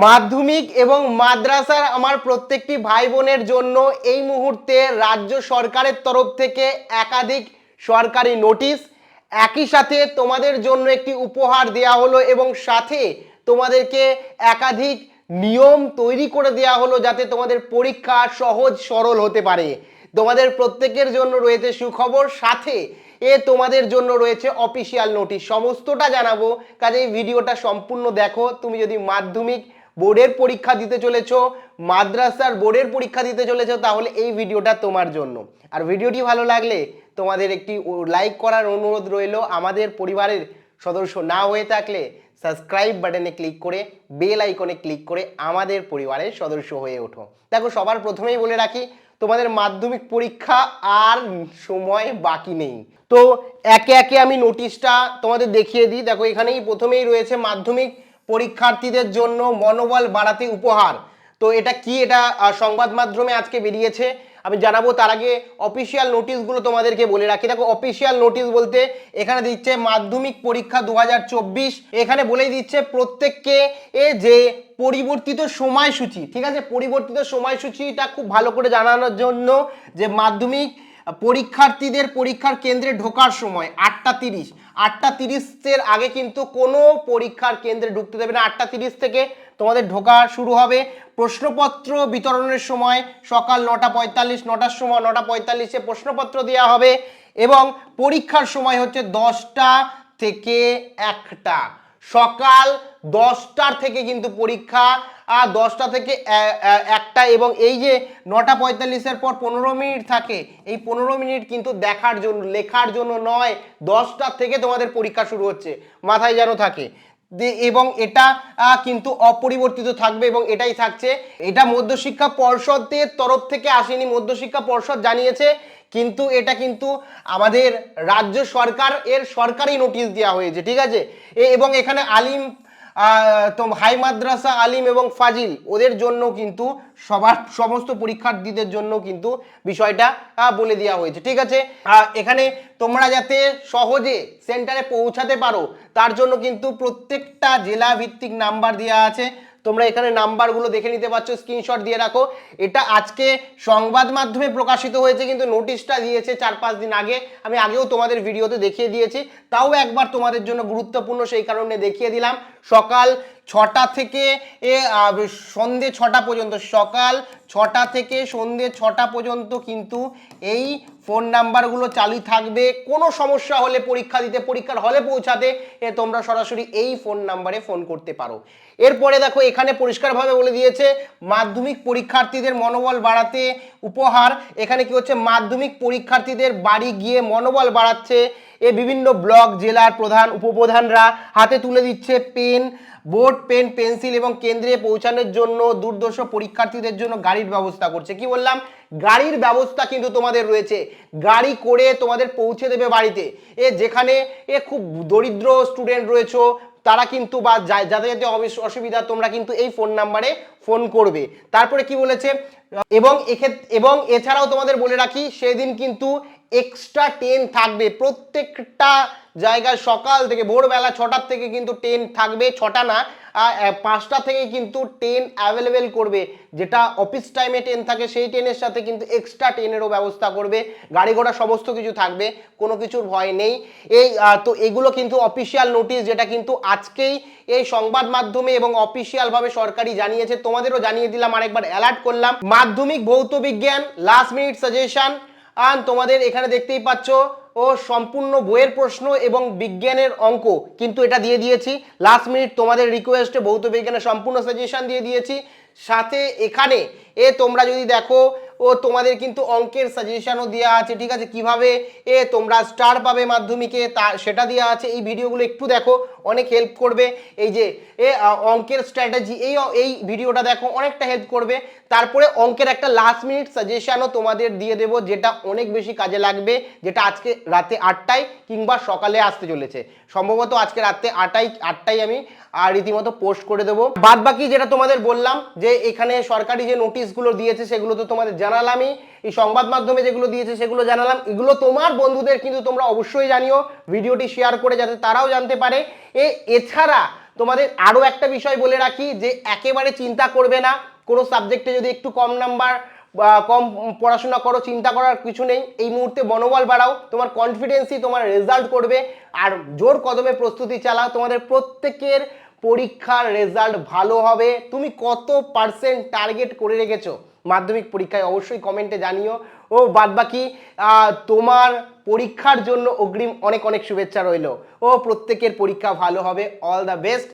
মাধ্যমিক এবং মাদ্রাসার আমার প্রত্যেকটি ভাই বোনের জন্য এই মুহূর্তে রাজ্য সরকারের তরফ থেকে একাধিক সরকারি নোটিশ। একই সাথে তোমাদের জন্য একটি উপহার দেয়া হলো এবং সাথে তোমাদেরকে একাধিক নিয়ম তৈরি করে দেয়া হলো যাতে তোমাদের পরীক্ষা সহজ সরল হতে পারে। তোমাদের প্রত্যেকের জন্য রয়েছে সুখবর, সাথে এ তোমাদের জন্য রয়েছে অফিসিয়াল নোটিশ সমস্তটা জানাব কাজে এই ভিডিওটা সম্পূর্ণ দেখো। তুমি যদি মাধ্যমিক বোর্ডের পরীক্ষা দিতে চলেছো, মাদ্রাসার বোর্ডের পরীক্ষা দিতে চলেছো, তাহলে এই ভিডিওটা তোমার জন্য। আর ভিডিওটি ভালো লাগলে তোমাদের একটি লাইক করার অনুরোধ রইল। আমাদের পরিবারের সদস্য না হয়ে থাকলে সাবস্ক্রাইব বাটনে ক্লিক করে বেল আইকনে ক্লিক করে আমাদের পরিবারের সদস্য হয়ে ওঠো। দেখো, সবার প্রথমেই বলে রাখি, তোমাদের মাধ্যমিক পরীক্ষা আর সময় বাকি নেই। তো একে একে আমি নোটিশটা তোমাদের দেখিয়ে দিই। দেখো, এখানেই প্রথমেই রয়েছে মাধ্যমিক পরীক্ষার্থীদের জন্য মনোবল বাড়াতে উপহার। তো এটা কি? এটা সংবাদ মাধ্যমে আজকে বেরিয়েছে। আমি জানাব তার আগে অফিসিয়াল নোটিশগুলো তোমাদেরকে বলে রাখি। দেখো অফিসিয়াল নোটিশ বলতে এখানে দিচ্ছে মাধ্যমিক পরীক্ষা দু হাজার চব্বিশ। এখানে বলেই দিচ্ছে প্রত্যেককে এ যে পরিবর্তিত সময়সূচি, ঠিক আছে? পরিবর্তিত সময়সূচিটা খুব ভালো করে জানানোর জন্য যে মাধ্যমিক পরীক্ষার্থীদের পরীক্ষার কেন্দ্রে ঢোকার সময় আটটা তিরিশ। আটটা তিরিশের আগে কিন্তু কোনো পরীক্ষার কেন্দ্রে ঢুকতে দেবে না। আটটা তিরিশ থেকে তোমাদের ঢোকা শুরু হবে। প্রশ্নপত্র বিতরণের সময় সকাল নটা পঁয়তাল্লিশ, নটার সময় নটা পঁয়তাল্লিশে প্রশ্নপত্র দেওয়া হবে এবং পরীক্ষার সময় হচ্ছে দশটা থেকে একটা। সকাল দশটার থেকে কিন্তু পরীক্ষা, আর দশটা থেকে একটা এবং এই যে নটা পঁয়তাল্লিশের পর পনেরো মিনিট থাকে, এই পনেরো মিনিট কিন্তু দেখার জন্য, লেখার জন্য নয় দশটার থেকে তোমাদের পরীক্ষা শুরু হচ্ছে, মাথায় যেন থাকে। এবং এটা কিন্তু অপরিবর্তিত থাকবে এবং এটাই থাকছে। এটা মধ্যশিক্ষা পর্ষদের তরফ থেকে আসেনি, মধ্যশিক্ষা পর্ষদ জানিয়েছে কিন্তু এটা কিন্তু আমাদের রাজ্য সরকার এর সরকারি নোটিশ দেওয়া হয়েছে, ঠিক আছে? এবং এখানে আলিম তো হাই মাদ্রাসা আলিম এবং ফাজিল, ওদের জন্য কিন্তু সবার সমস্ত পরীক্ষার্থীদের জন্য কিন্তু বিষয়টা বলে দেওয়া হয়েছে, ঠিক আছে? এখানে তোমরা যাতে সহজে সেন্টারে পৌঁছাতে পারো, তার জন্য কিন্তু প্রত্যেকটা জেলা ভিত্তিক নাম্বার দেওয়া আছে। তোমরা এখানে নাম্বারগুলো দেখে নিতে পারছ, স্ক্রিনশট দিয়ে রাখো। এটা আজকে সংবাদ মাধ্যমে প্রকাশিত হয়েছে, কিন্তু নোটিশটা দিয়েছে চার পাঁচ দিন আগে। আমি আগেও তোমাদের ভিডিওতে দেখিয়ে দিয়েছি, তাও একবার তোমাদের জন্য গুরুত্বপূর্ণ সেই কারণে দেখিয়ে দিলাম। সকাল ছটা থেকে সন্ধে ছটা পর্যন্ত, সকাল ছটা থেকে সন্ধে ছটা পর্যন্ত কিন্তু এই ফোন নাম্বারগুলো চালু থাকবে। কোনো সমস্যা হলে পরীক্ষা দিতে, পরীক্ষার হলে পৌঁছাতে এ, তোমরা সরাসরি এই ফোন নাম্বারে ফোন করতে পারো। এরপরে দেখো, এখানে পরিষ্কারভাবে বলে দিয়েছে, মাধ্যমিক পরীক্ষার্থীদের মনোবল বাড়াতে উপহার। এখানে কি হচ্ছে, মাধ্যমিক পরীক্ষার্থীদের বাড়ি গিয়ে মনোবল বাড়াচ্ছে। এ, বিভিন্ন ব্লক, জেলার প্রধান, উপপ্রধানরা হাতে তুলে দিচ্ছে পেন বোর্ড, পেন, পেন্সিল এবং কেন্দ্রে পৌঁছানোর জন্য দুর্দর্শ পরীক্ষার্থীদের জন্য গাড়ির ব্যবস্থা করছে। কি বললাম? গাড়ির ব্যবস্থা কিন্তু তোমাদের রয়েছে। গাড়ি করে তোমাদের পৌঁছে দেবে বাড়িতে। এ যেখানে এ খুব দরিদ্র স্টুডেন্ট রয়েছে, তারা কিন্তু বা যাতে অবিস- অসুবিধা, তোমরা কিন্তু এই ফোন নাম্বারে ফোন করবে। তারপরে কি বলেছে? এবং এক্ষেত্রে এবং এছাড়াও তোমাদের বলে রাখি, সেদিন কিন্তু এক্সট্রা ট্রেন থাকবে। প্রত্যেকটা জায়গায় সকাল থেকে, ভোরবেলা ছটার থেকে কিন্তু ট্রেন থাকবে, ছটা না পাঁচটা থেকে কিন্তু ট্রেন অ্যাভেলেবেল করবে। যেটা অফিস টাইমে ট্রেন থাকে, সেই ট্রেনের সাথে কিন্তু এক্সট্রা ট্রেনেরও ব্যবস্থা করবে। গাড়ি ঘোড়া সমস্ত কিছু থাকবে, কোনো কিছুর ভয় নেই। এই তো এগুলো কিন্তু অফিসিয়াল নোটিশ যেটা কিন্তু আজকেই এই সংবাদ মাধ্যমে এবং অফিসিয়ালভাবে সরকারি জানিয়েছে। তোমাদেরও জানিয়ে দিলাম, আরেকবার অ্যালার্ট করলাম। মাধ্যমিক ভৌত বিজ্ঞান লাস্ট মিনিট সাজেশন আর তোমাদের এখানে দেখতেই পাচ্ছ ও সম্পূর্ণ বইয়ের প্রশ্ন এবং বিজ্ঞানের অঙ্ক। কিন্তু এটা দিয়ে দিয়েছি। লাস্ট মিনিট তোমাদের রিকোয়েস্টে ভৌত বিজ্ঞানের সম্পূর্ণ সাজেশন দিয়ে দিয়েছি। সাথে এখানে এ তোমরা যদি দেখো ও তোমাদের কিন্তু অঙ্কের সাজেশনও দেওয়া আছে, ঠিক আছে? কীভাবে এ তোমরা স্টার পাবে মাধ্যমিকে, তা সেটা দেওয়া আছে। এই ভিডিওগুলো একটু দেখো, অনেক হেল্প করবে। এই যে, এ অঙ্কের স্ট্র্যাটেজি এই এই ভিডিওটা দেখো, অনেকটা হেল্প করবে। তারপরে অঙ্কের একটা লাস্ট মিনিট সাজেশনও তোমাদের দিয়ে দেবো, যেটা অনেক বেশি কাজে লাগবে, যেটা আজকে রাতে আটটায় কিংবা সকালে আসতে চলেছে। সম্ভবত আজকে রাতে আটটাই আটটাই আমি আর রীতিমতো পোস্ট করে দেবো। বাদ বাকি যেটা তোমাদের বললাম, যে এখানে সরকারি যে নোটিশগুলো দিয়েছে, সেগুলো তো তোমাদের জানালামই এই সংবাদ মাধ্যমে যেগুলো দিয়েছে সেগুলো জানালাম। এগুলো তোমার বন্ধুদের কিন্তু তোমরা অবশ্যই জানিও, ভিডিওটি শেয়ার করে যাতে তারাও জানতে পারে। এ, এছাড়া তোমাদের আরও একটা বিষয় বলে রাখি, যে একেবারে চিন্তা করবে না, কোনো সাবজেক্টে যদি একটু কম নাম্বার বা কম পড়াশোনা করো, চিন্তা করার কিছু নেই। এই মুহূর্তে মনোবল বাড়াও, তোমার কনফিডেন্সই তোমার রেজাল্ট করবে। আর জোর কদমে প্রস্তুতি চালাও, তোমাদের প্রত্যেকের পরীক্ষার রেজাল্ট ভালো হবে। তুমি কত পার্সেন্ট টার্গেট করে রেখেছো? মাধ্যমিক পরীক্ষায় অবশ্যই কমেন্টে জানিও। ও, বাদবাকি তোমার পরীক্ষার জন্য অগ্রিম অনেক অনেক শুভেচ্ছা রইল। ও, প্রত্যেকের পরীক্ষা ভালো হবে। All the best